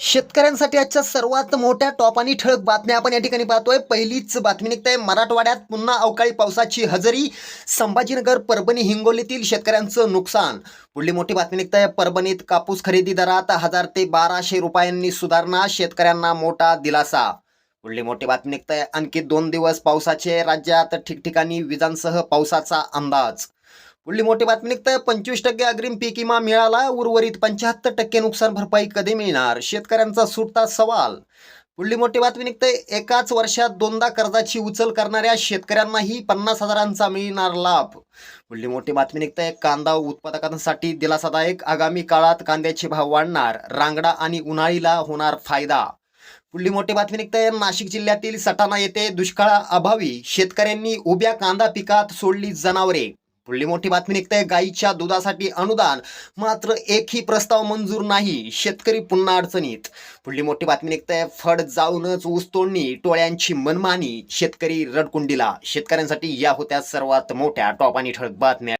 शेतकऱ्यांसाठी आजच्या सर्वात मोठ्या टॉप आणि ठळक बातम्या आपण या ठिकाणी पाहतोय. पहिलीच बातमी निघते मराठवाड्यात पुन्हा अवकाळी पावसाची हजेरी. संभाजीनगर परभणी हिंगोलीतील शेतकऱ्यांचं नुकसान. पुढली मोठी बातमी निघते परभणीत कापूस खरेदी दरात हजार ते बाराशे रुपयांनी सुधारणा शेतकऱ्यांना मोठा दिलासा. पुढली मोठी बातमी निघते आणखी दोन दिवस पावसाचे राज्यात ठिकठिकाणी विजांसह पावसाचा अंदाज. पुढली मोठी बातमी निघते पंचवीस टक्के अग्रिम पीक विमा मिळाला. उर्वरित पंच्याहत्तर टक्के नुकसान भरपाई कधी मिळणार? शेतकऱ्यांचा सुटता सवाल. पुढली मोठी बातमी निघते एकाच वर्षात दोनदा कर्जाची उचल करणाऱ्या शेतकऱ्यांनाही पन्नास हजारांचा मिळणार लाभ. पुढली मोठी बातमी निघते कांदा उत्पादकांसाठी दिलासादायक. आगामी काळात कांद्याचे भाव वाढणार. रांगडा आणि उन्हाळीला होणार फायदा. पुढली मोठी बातमी निघते नाशिक जिल्ह्यातील सटाणा येथे दुष्काळाअभावी शेतकऱ्यांनी उभ्या कांदा पिकात सोडली जनावरे. पुढली मोठी बातमी निघते. गायीच्या दुधासाठी अनुदान. मात्र एकही प्रस्ताव मंजूर नाही. शेतकरी पुन्हा अडचणीत. पुढली मोठी बातमी निघते. फड जाऊनच ऊस तोडणी टोळ्यांची मनमानी शेतकरी रडकुंडीला. शेतकऱ्यांसाठी या होत्या सर्वात मोठ्या टॉप आणि ठळक बातम्या.